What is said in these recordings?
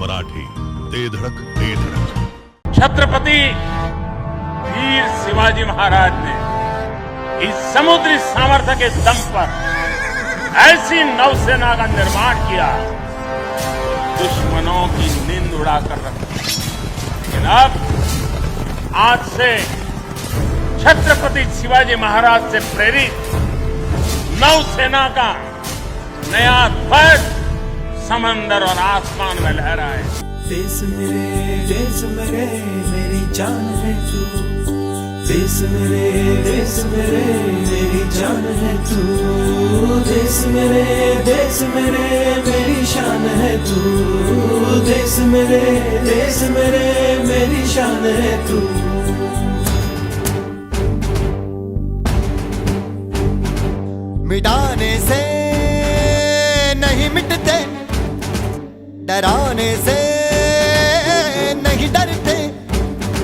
मराठी, ते धडक ते धडक. छत्रपति वीर शिवाजी महाराज ने इस समुद्री सामर्थ्य के दम पर ऐसी नौसेना का निर्माण किया, दुश्मनों की नींद उड़ाकर रखी। लेकिन अब, आज से छत्रपति शिवाजी महाराज से प्रेरित नौसेना का नया ध्वज समंदर और आसमान में लहराए। देश मेरे देश मेरे मेरी जान है तू। देश मेरे देश मेरे मेरी जान है तू। देश मेरे देश मेरे मेरी शान है तू। देश मेरे देश मेरे मेरी शान है तू। मिटाने से डराने से नहीं डरते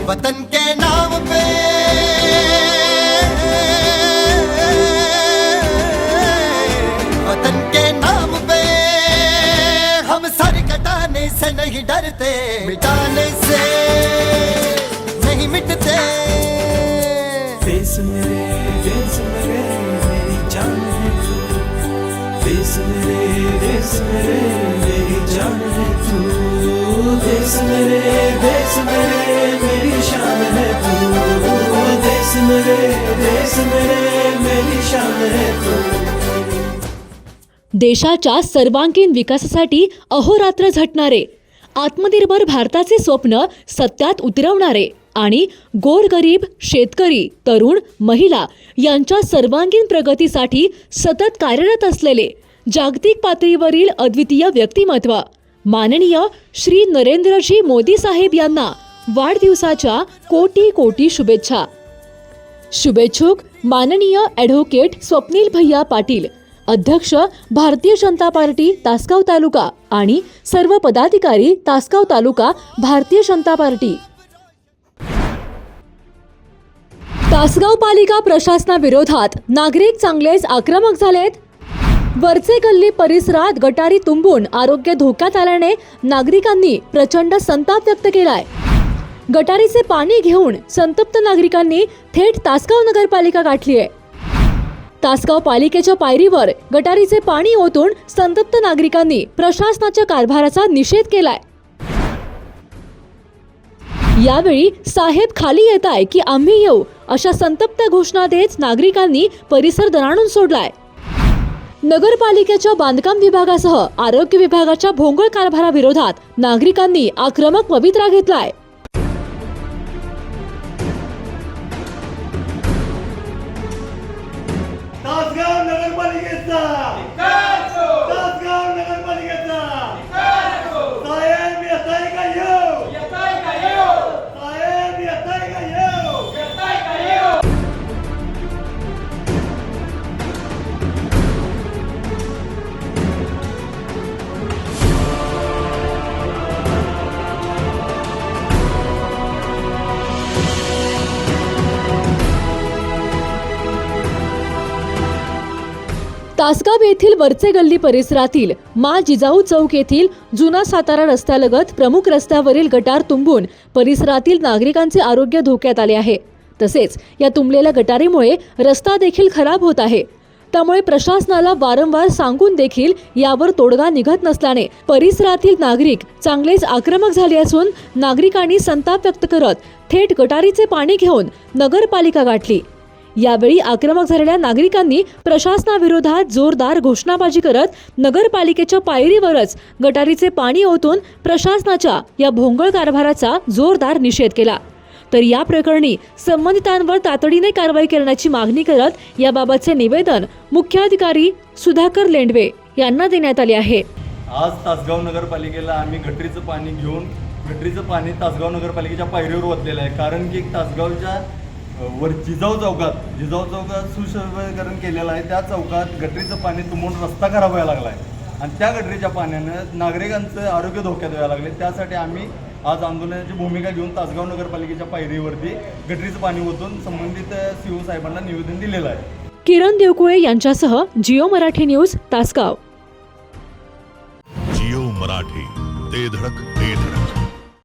वतन के नाम पे। वतन के नाम पे हम सर कटाने से नहीं डरते, मिटाने से नहीं मिटते। देश शान है तू देश मेरे देश मेरे मेरी शान है तू देश मेरे देश मेरे मेरी शान है तू देशाच्या सर्वांगीण विकासासाठी अहोरात्र झटणारे आत्मनिर्भर भारताचे स्वप्न सत्यात उतरवणारे आणि गोरगरीब शेतकरी तरुण महिला यांच्या सर्वांगीण प्रगतीसाठी सतत कार्यरत असलेले जागतिक पातळीवरील अद्वितीय व्यक्तिमत्व. माननीय श्री नरेंद्रजी मोदी साहेब यांना वाढदिवसाच्या कोटी कोटी शुभेच्छा. शुभेच्छुक माननीय ॲडव्होकेट स्वप्नील भैया पाटील अध्यक्ष भारतीय जनता पार्टी तासगाव तालुका आणि सर्व पदाधिकारी तासगाव तालुका भारतीय जनता पार्टी. तासगाव पालिका प्रशासनाविरोधात नागरिक चांगलेच आक्रमक झालेत? वरचे गल्ली परिसरात गटारी तुंबून आरोग्य धोक्यात आल्याने नागरिकांनी प्रचंड संताप व्यक्त केलाय. गटारीचे पाणी घेऊन संतप्त नागरिकांनी थेट तासगाव नगरपालिका गाठली आहे तासगाव पालिकेच्या पायरीवर गटारीचे पाणी ओतून संतप्त नागरिकांनी प्रशासनाच्या कारभाराचा निषेध केलाय. यावेळी साहेब खाली येत आहे की आम्ही येऊ अशा संतप्त घोषणा देत नागरिकांनी परिसर दणाणून सोडलाय. नगरपालिकेच्या बांधकाम विभागासह आरोग्य विभागाच्या भोंगळ कारभाराविरोधात नागरिकांनी आक्रमक पवित्रा घेतलाय. नगरपालिकेचा! तासगाव येथील वरचे गल्ली परिसरातील मा जिजाऊ चौक येथील जुना सातारा रस्त्यालगत प्रमुख रस्त्यावरील गटार तुंबून परिसरातील नागरिकांचे आरोग्य धोक्यात आले आहे. तसेच या तुंबलेल्या गटारीमुळे रस्ता देखील खराब होत आहे. त्यामुळे प्रशासनाला वारंवार सांगून देखील यावर तोडगा निघत नसल्याने परिसरातील नागरिक चांगलेच आक्रमक झाले असून नागरिकांनी संताप व्यक्त करत थेट गटारीचे पाणी घेऊन नगरपालिका गाठली. यावेळी आक्रमक झालेल्या नागरिकांनी प्रशासनाविरोधात जोरदार घोषणाबाजी करत नगरपालिकेच्या पायरीवरच गटारीचे पाणी ओतून प्रशासनाच्या या भोंगळ कारभाराचा जोरदार निषेध केला. तर या प्रकरणी संबंधितांवर तातडीने कारवाई करण्याची मागणी करत याबाबतचे निवेदन मुख्याधिकारी सुधाकर लेंडवे यांना देण्यात आले आहे. आज तासगाव नगरपालिकेला आम्ही गटरीचं पाणी घेऊन गटरीचं पाणी तासगाव नगरपालिकेच्या पायरीवर ओतलेलं आहे. कारण की तासगावच्या वर जिजाऊ चौकात जिजाऊ चौकात सुशोभीकरण केलेलं आहे. त्या चौकात गटरीचं पाणी तुंबून रस्ता खराब व्हायला लागला आहे आणि त्या गटरीच्या पाण्यानं नागरिकांचं आरोग्य धोक्यात व्हायला लागले. त्यासाठी आम्ही आज आंदोलनाची भूमिका घेऊन तासगाव नगरपालिकेच्या पायरीवरती गटरीचं पाणी ओतून संबंधित सी ओ साहेबांना निवेदन दिलेलं आहे. किरण देवकुळे यांच्यासह जिओ मराठी न्यूज तासगाव. जिओ मराठी ते धडक.